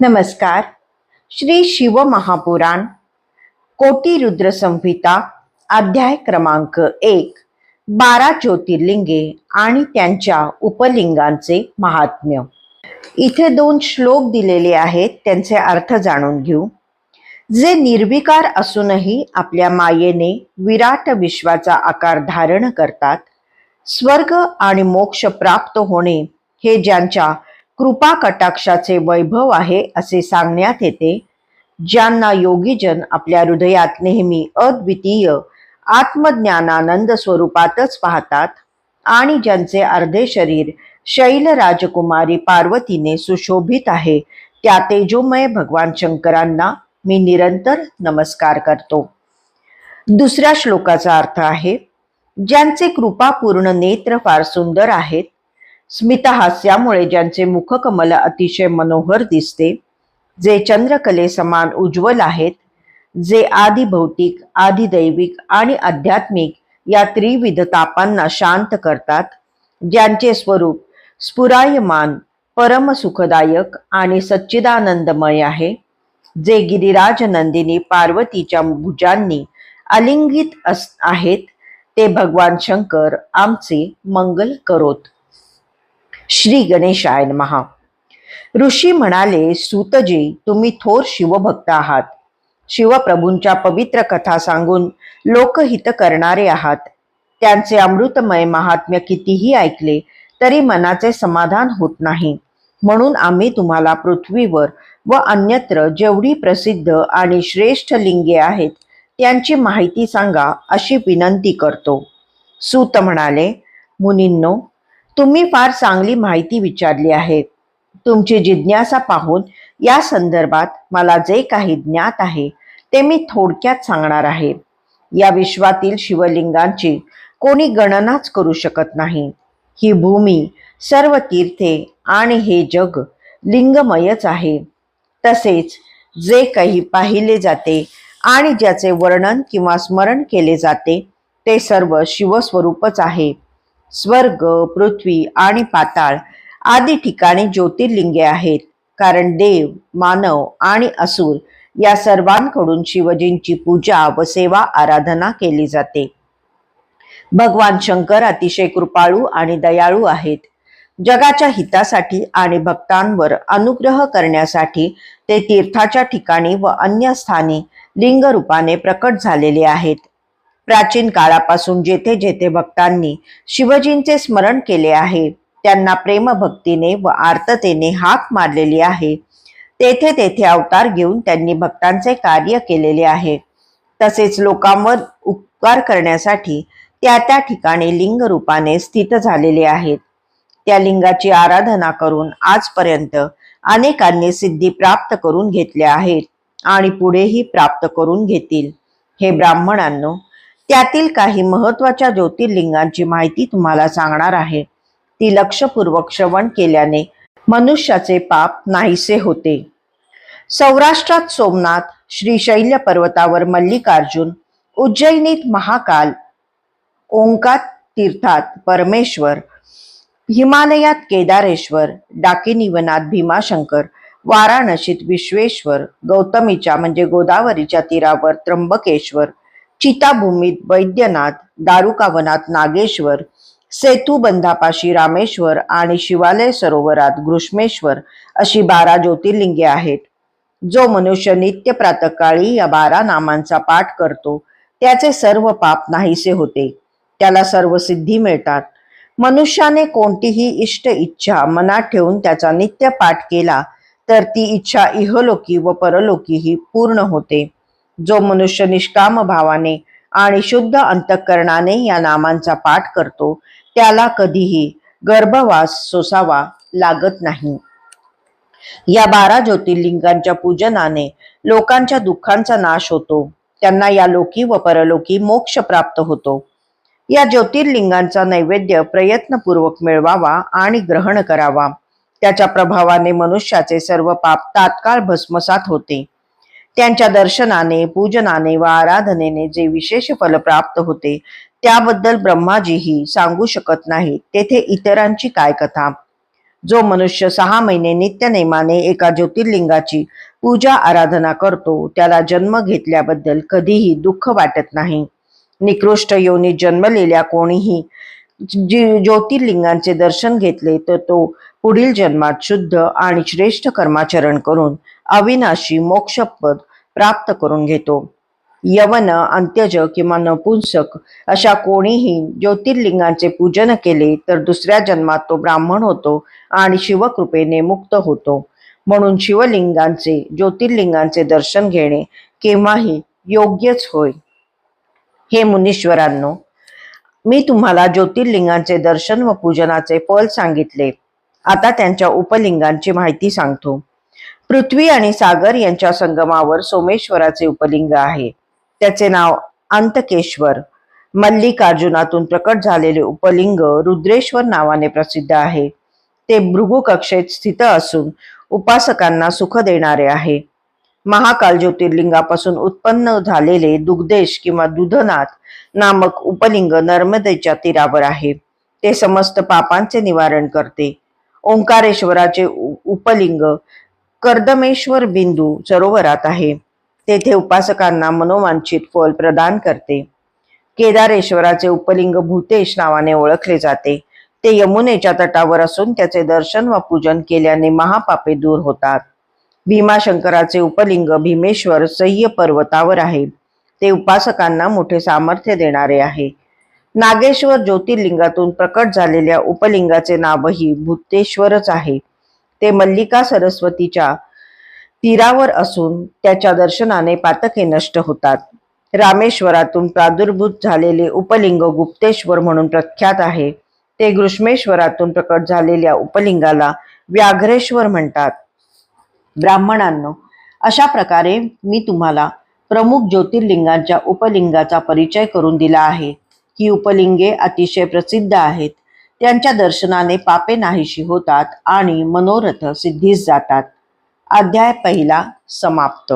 नमस्कार. श्री शिव महापुराण कोटी रुद्र संहिता अध्याय क्रमांक एक बारा ज्योतिर्लिंगे आणि त्यांच्या उपलिंगांचे महात्म्य. इथे दोन श्लोक दिलेले आहेत त्यांचे अर्थ जाणून घेऊ. जे निर्विकार असूनही आपल्या मायेने विराट विश्वाचा आकार धारण करतात स्वर्ग आणि मोक्ष प्राप्त होणे हे ज्यांच्या कृपा कटाक्षाचे वैभव आहे असे सांगण्यात येते. ज्यांना योगीजन आपल्या हृदयात नेहमी अद्वितीय आत्मज्ञानानंद स्वरूपातच पाहतात आणि ज्यांचे अर्धे शरीर शैल राजकुमारी पार्वतीने सुशोभित आहे त्या तेजोमय भगवान शंकरांना मी निरंतर नमस्कार करतो. दुसऱ्या श्लोकाचा अर्थ आहे ज्यांचे कृपापूर्ण नेत्र फार सुंदर आहेत स्मितहास्यामुळे ज्यांचे मुखकमल अतिशय मनोहर दिसते जे चंद्रकले समान उज्ज्वल आहेत जे आदिभौतिक भौतिक दैविक आणि आध्यात्मिक या त्रिविध तापांना शांत करतात ज्यांचे स्वरूप स्फुरायमान परम सुखदायक आणि सच्चिदानंदमय आहे जे गिरिराज नंदिनी पार्वतीच्या भुजांनी अलिंगित अस आहेत ते भगवान शंकर आमचे मंगल करोत श्री गणेशाय महा ऋषी म्हणाले सूतजी तुम्ही थोर शिवभक्त आहात. शिवप्रभूंच्या पवित्र कथा सांगून लोकहित करणारे आहात. त्यांचे अमृतमय महात्म्य कितीही ऐकले तरी मनाचे समाधान होत नाही. म्हणून आम्ही तुम्हाला पृथ्वीवर व अन्यत्र जेवढी प्रसिद्ध आणि श्रेष्ठ लिंगे आहेत त्यांची माहिती सांगा अशी विनंती करतो. सूत म्हणाले मुनींनो तुम्ही फार चांगली माहिती विचारली आहे. तुमची जिज्ञासा पाहून या संदर्भात मला जे काही ज्ञात आहे ते मी थोडक्यात सांगणार आहे. या विश्वातील शिवलिंगांची कोणी गणनाच करू शकत नाही. ही भूमी सर्व तीर्थे आणि हे जग लिंगमयच आहे. तसेच जे काही पाहिले जाते आणि ज्याचे वर्णन किंवा स्मरण केले जाते ते सर्व शिवस्वरूपच आहे. स्वर्ग पृथ्वी आणि पाताळ आदी ठिकाणी ज्योतिर्लिंगे आहेत. कारण देव मानव आणि असुर या सर्वांकडून शिवजींची पूजा व सेवा आराधना केली जाते. भगवान शंकर अतिशय कृपाळू आणि दयाळू आहेत. जगाच्या हितासाठी आणि भक्तांवर अनुग्रह करण्यासाठी ते तीर्थाच्या ठिकाणी व अन्य स्थानी लिंग रूपाने प्रकट झालेले आहेत. प्राचीन काळापासून जेथे जेथे भक्तांनी शिवजींचे स्मरण केले आहे त्यांना प्रेमभक्तीने व आर्ततेने हाक मारलेली आहे. तेथे तेथे अवतार घेऊन त्यांनी भक्तांचे कार्य केलेले आहे. तसेच लोकांवर उपकार करण्यासाठी त्या त्या ठिकाणी लिंग रूपाने स्थित झालेले आहेत. त्या लिंगाची आराधना करून आजपर्यंत अनेकांनी सिद्धी प्राप्त करून घेतल्या आहेत आणि पुढेही प्राप्त करून घेतील. हे ब्राह्मणांनो त्यातील काही महत्त्वाच्या ज्योतिर्लिंगांची माहिती तुम्हाला सांगणार आहे. ती लक्षपूर्वक श्रवण केल्याने मनुष्याचे पाप नाहीसे होते. सौराष्ट्रात सोमनाथ श्रीशैल्य पर्वतावर मल्लिकार्जुन उज्जैनीत महाकाल ओंकात तीर्थात परमेश्वर हिमालयात केदारेश्वर डाकिनीवनात भीमाशंकर वाराणसीत विश्वेश्वर गौतमीच्या म्हणजे गोदावरीच्या तीरावर त्र्यंबकेश्वर चिताभूमीत वैद्यनाथ दारुकावनात नागेश्वर सेतू बंधापाशी रामेश्वर आणि शिवालय सरोवरात घृष्मेश्वर अशी बारा ज्योतिर्लिंगे आहेत. जो मनुष्य नित्य प्रातकाळी या बारा नामांचा पाठ करतो त्याचे सर्व पाप नाहीसे होते. त्याला सर्व सिद्धी मिळतात. मनुष्याने कोणतीही इष्ट इच्छा मनात ठेवून त्याचा नित्य पाठ केला तर ती इच्छा इहलोकी व परलोकीही पूर्ण होते. जो मनुष्य निष्काम भावाने आणि शुद्ध अंतःकरणाने या नामांचा पाठ करतो त्याला कधीही गर्भवास सोसावा लागत नाही. या बारा ज्योतिर्लिंगांच्या पूजनाने लोकांच्या दुःखांचा नाश होतो. त्यांना या लोकी व परलोकी मोक्ष प्राप्त होतो. या ज्योतिर्लिंगांचा नैवेद्य प्रयत्नपूर्वक मिळवावा आणि ग्रहण करावा. त्याच्या प्रभावाने मनुष्याचे सर्व पाप तात्काळ भस्मसात होते. त्यांच्या दर्शनाने पूजनाने व आराधनेने जे विशेष फल प्राप्त होते त्याबद्दल ब्रह्माजीही सांगू शकत नाही तेथे इतरांची काय कथा? जो मनुष्य सहा महिने नित्यनेमाने एका ज्योतिर्लिंगाची पूजा आराधना करतो त्याला जन्म घेतल्याबद्दल कधीही दुःख वाटत नाही. निकृष्ट योनी जन्मलेल्या कोणीही ज्योतिर्लिंगांचे दर्शन घेतले तर तो पुढील जन्मात शुद्ध आणि श्रेष्ठ कर्माचरण करून अविनाशी मोक्षपद प्राप्त करून घेतो. यवन अंत्यज किंवा नपुंसक अशा कोणीही ज्योतिर्लिंगांचे पूजन केले तर दुसऱ्या जन्मात तो ब्राह्मण होतो आणि शिवकृपेने मुक्त होतो. म्हणून शिवलिंगांचे ज्योतिर्लिंगांचे दर्शन घेणे केव्हाही योग्यच होय. हे मुनीश्वरांनो मी तुम्हाला ज्योतिर्लिंगांचे दर्शन व पूजनाचे फल सांगितले. आता त्यांच्या उपलिंगांची माहिती सांगतो. पृथ्वी आणि सागर यांच्या संगमावर सोमेश्वराचे उपलिंग आहे. त्याचे नाव अंतकेश्वर. मल्लिकार्जुनातून प्रकट झालेले उपलिंग रुद्रेश्वर नावाने प्रसिद्ध आहे. ते भृगु कक्षेत स्थित असून उपासकांना सुख देणारे आहे. महाकाल ज्योतिर्लिंगापासून उत्पन्न झालेले दुग्धेश किंवा दुधनाथ नामक उपलिंग नर्मदेच्या तीरावर आहे. ते समस्त पापांचे निवारण करते. ओंकारेश्वराचे उ- उपलिंग कर्दमेश्वर बिंदू सरोवरात आहे. तेथे उपासकांना मनोवांछित फल प्रदान करते. केदारेश्वराचे उपलिंग भूतेश नावाने ओळखले जाते. ते यमुनेच्या तटावर असून त्याचे दर्शन व पूजन केल्याने महापापे दूर होतात. भीमाशंकराचे उपलिंग भीमेश्वर सह्य पर्वतावर आहे. ते उपासकांना मोठे सामर्थ्य देणारे आहे. नागेश्वर ज्योतिर्लिंगातून प्रकट झालेल्या उपलिंगाचे नावही भूतेश्वरच आहे. ते मल्लिका सरस्वतीच्या तीरावर असून त्याच्या दर्शनाने पातके नष्ट होतात. रामेश्वरातून प्रादुर्भूत झालेले उपलिंग गुप्तेश्वर म्हणून प्रख्यात आहे. ते ग्रुष्मेश्वरातून प्रकट झालेल्या उपलिंगाला व्याघ्रेश्वर म्हणतात. ब्राह्मणांनो अशा प्रकारे मी तुम्हाला प्रमुख ज्योतिर्लिंगांच्या उपलिंगाचा परिचय करून दिला आहे. ही उपलिंगे अतिशय प्रसिद्ध आहेत. त्यांच्या दर्शनाने पापे नाहीशी होतात आणि मनोरथ सिद्धीस जातात. अध्याय पहिला समाप्त.